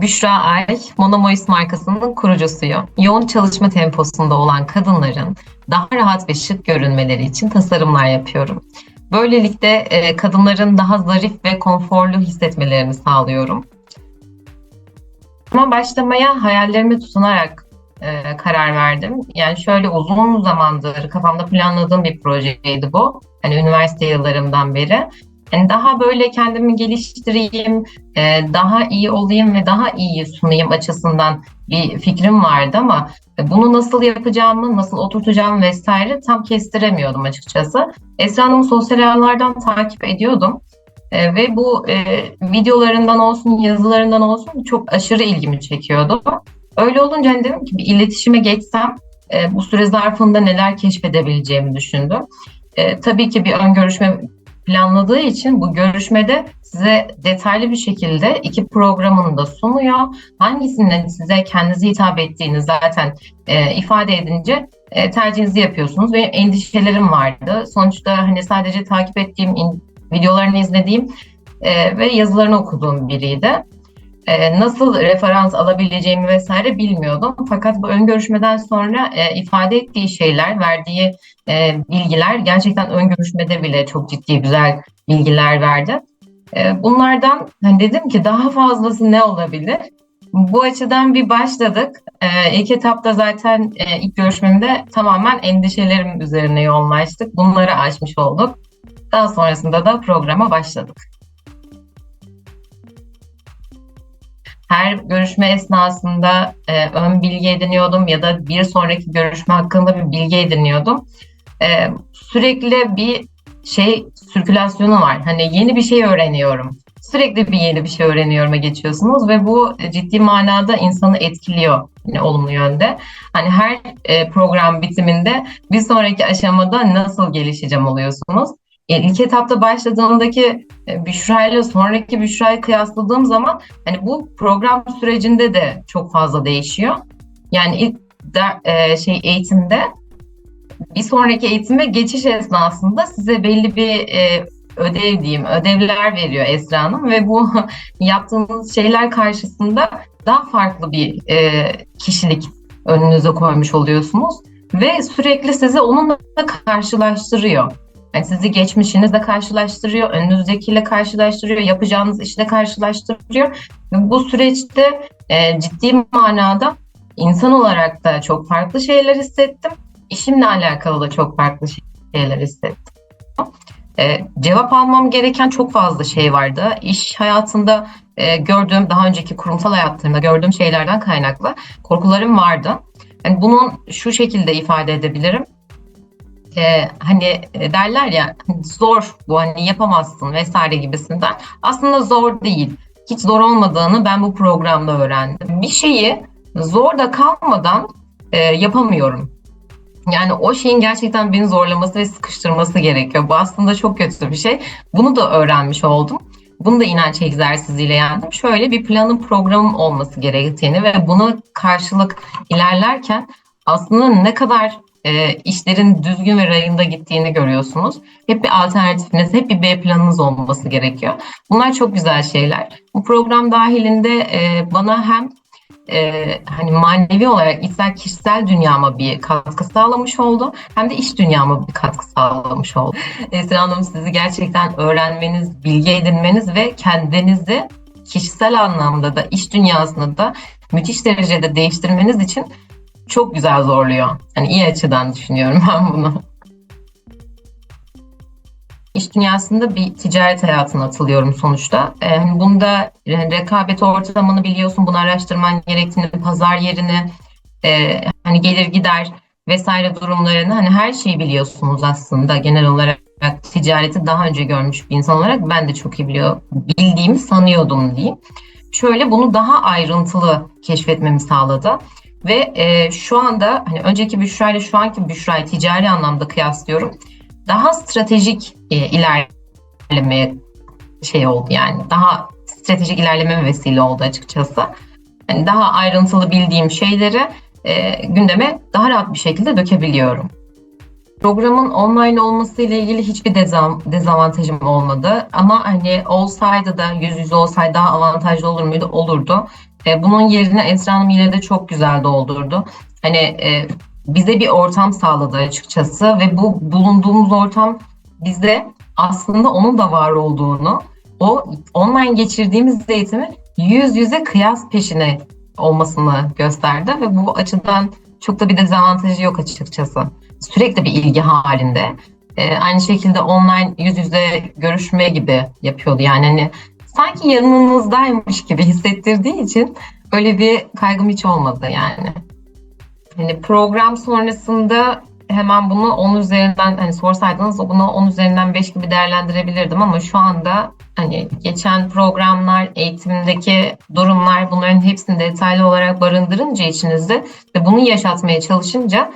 Büşra Ay, Monomois markasının kurucusuyum. Yoğun çalışma temposunda olan kadınların daha rahat ve şık görünmeleri için tasarımlar yapıyorum. Böylelikle e, kadınların daha zarif ve konforlu hissetmelerini sağlıyorum. Ama başlamaya hayallerime tutunarak e, karar verdim. Yani şöyle uzun zamandır kafamda planladığım bir projeydi bu. Hani üniversite yıllarımdan beri. Yani daha böyle kendimi geliştireyim, e, daha iyi olayım ve daha iyi sunayım açısından bir fikrim vardı ama bunu nasıl yapacağımı, nasıl oturtacağımı vesaire tam kestiremiyordum açıkçası. Esra Hanım'ı sosyal ağlardan takip ediyordum. E, ve bu e, videolarından olsun, yazılarından olsun çok aşırı ilgimi çekiyordu. Öyle olunca hani dedim ki bir iletişime geçsem e, bu süre zarfında neler keşfedebileceğimi düşündüm. E, tabii ki bir ön görüşme planladığı için bu görüşmede size detaylı bir şekilde iki programını da sunuyor. Hangisinin size kendinize hitap ettiğini zaten e, ifade edince e, tercihinizi yapıyorsunuz ve endişelerim vardı. Sonuçta hani sadece takip ettiğim, in, videolarını izlediğim e, ve yazılarını okuduğum biriydi. E, nasıl referans alabileceğimi vesaire bilmiyordum. Fakat bu ön görüşmeden sonra e, ifade ettiği şeyler, verdiği e, bilgiler gerçekten ön görüşmede bile çok ciddi güzel bilgiler verdi. Bunlardan hani dedim ki daha fazlası ne olabilir? Bu açıdan bir başladık. E, ilk etapta zaten e, ilk görüşmemde tamamen endişelerim üzerine yoğunlaştık. Bunları aşmış olduk. Daha sonrasında da programa başladık. Her görüşme esnasında e, ön bilgi ediniyordum ya da bir sonraki görüşme hakkında bir bilgi ediniyordum. E, sürekli bir şey sirkülasyonu var. Hani yeni bir şey öğreniyorum. Sürekli bir yeni bir şey öğreniyorum'a geçiyorsunuz ve bu ciddi manada insanı etkiliyor yani olumlu yönde. Hani her e, program bitiminde bir sonraki aşamada nasıl gelişeceğim oluyorsunuz. E, ilk etapta başladığımdaki e, Büşra ile sonraki Büşra'yı kıyasladığım zaman hani bu program sürecinde de çok fazla değişiyor. Yani ilk de, e, şey eğitimde bir sonraki eğitime geçiş esnasında size belli bir e, ödev diyeyim, ödevler veriyor Esra Hanım ve bu yaptığınız şeyler karşısında daha farklı bir e, kişilik önünüze koymuş oluyorsunuz ve sürekli sizi onunla karşılaştırıyor. Yani sizi geçmişinizle karşılaştırıyor, önünüzdekiyle karşılaştırıyor, yapacağınız işle karşılaştırıyor. Bu süreçte e, ciddi manada insan olarak da çok farklı şeyler hissettim. İşimle alakalı da çok farklı şeyler hissettim. E, cevap almam gereken çok fazla şey vardı. İş hayatında e, gördüğüm, daha önceki kurumsal hayatlarımda gördüğüm şeylerden kaynaklı korkularım vardı. Yani bunun şu şekilde ifade edebilirim e, hani e, derler ya zor bu hani yapamazsın vesaire gibisinden. Aslında zor değil. Hiç zor olmadığını ben bu programda öğrendim. Bir şeyi zor da kalmadan e, yapamıyorum. Yani o şeyin gerçekten beni zorlaması ve sıkıştırması gerekiyor. Bu aslında çok kötü bir şey. Bunu da öğrenmiş oldum. Bunu da inanç egzersiziyle yendim. Şöyle bir planın programım olması gerektiğini ve buna karşılık ilerlerken aslında ne kadar e, işlerin düzgün ve rayında gittiğini görüyorsunuz. Hep bir alternatifiniz, hep bir B planınız olması gerekiyor. Bunlar çok güzel şeyler. Bu program dahilinde e, bana hem e, hani manevi olarak içsel kişisel dünyama bir katkı sağlamış oldu. Hem de iş dünyama bir katkı sağlamış oldu. Esra Hanım sizi gerçekten öğrenmeniz, bilgi edinmeniz ve kendinizi kişisel anlamda da iş dünyasında da müthiş derecede değiştirmeniz için çok güzel zorluyor. Yani iyi açıdan düşünüyorum ben bunu. İş dünyasında bir ticaret hayatına atılıyorum sonuçta. Ee, hani bunda rekabet ortamını biliyorsun, bunu araştırman gerektiğini, pazar yerini, e, hani gelir gider vesaire durumlarını hani her şeyi biliyorsunuz aslında genel olarak ticareti daha önce görmüş bir insan olarak ben de çok iyi biliyor, bildiğimi sanıyordum diyeyim. Şöyle bunu daha ayrıntılı keşfetmemi sağladı. Ve e, şu anda hani önceki Büşra ile şu anki Büşra'yı ticari anlamda kıyaslıyorum. Daha stratejik e, ilerlemeye şey oldu yani. Daha stratejik ilerleme vesile oldu açıkçası. Yani daha ayrıntılı bildiğim şeyleri e, gündeme daha rahat bir şekilde dökebiliyorum. Programın online olması ile ilgili hiçbir dezavantajım olmadı. Ama hani olsaydı da yüz yüze olsaydı daha avantajlı olur muydu? Olurdu. E, bunun yerine Esra Hanım yine de çok güzel doldurdu. Hani e, bize bir ortam sağladı açıkçası ve bu bulunduğumuz ortam bize aslında onun da var olduğunu, o online geçirdiğimiz eğitimi yüz yüze kıyas peşine olmasını gösterdi ve bu açıdan çok da bir dezavantajı yok açıkçası. Sürekli bir ilgi halinde. Ee, aynı şekilde online yüz yüze görüşme gibi yapıyordu. Yani hani sanki yanınızdaymış gibi hissettirdiği için öyle bir kaygım hiç olmadı yani. Hani program sonrasında hemen bunu 10 üzerinden hani sorsaydınız bunu 10 üzerinden 5 gibi değerlendirebilirdim ama şu anda hani geçen programlar, eğitimdeki durumlar bunların hepsini detaylı olarak barındırınca içinizde ve bunu yaşatmaya çalışınca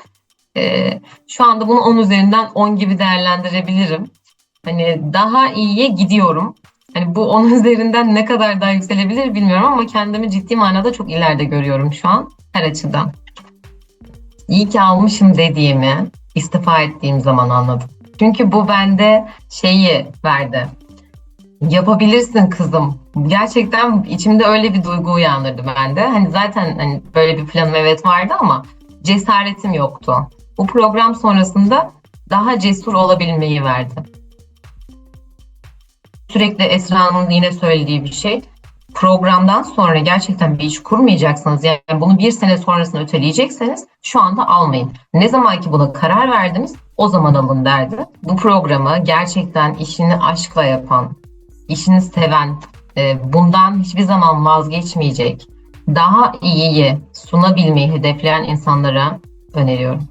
e, şu anda bunu 10 üzerinden 10 gibi değerlendirebilirim. Hani daha iyiye gidiyorum. Hani bu 10 üzerinden ne kadar daha yükselebilir bilmiyorum ama kendimi ciddi manada çok ileride görüyorum şu an her açıdan. İyi ki almışım dediğimi istifa ettiğim zaman anladım. Çünkü bu bende şeyi verdi. Yapabilirsin kızım. Gerçekten içimde öyle bir duygu uyandırdı bende. Hani zaten hani böyle bir planım evet vardı ama cesaretim yoktu. Bu program sonrasında daha cesur olabilmeyi verdi. Sürekli Esra'nın yine söylediği bir şey. Programdan sonra gerçekten bir iş kurmayacaksınız. Yani bunu bir sene sonrasını öteleyecekseniz şu anda almayın. Ne zaman ki buna karar verdiniz o zaman alın derdi. Bu programı gerçekten işini aşkla yapan, işini seven, e, bundan hiçbir zaman vazgeçmeyecek, daha iyiyi sunabilmeyi hedefleyen insanlara öneriyorum.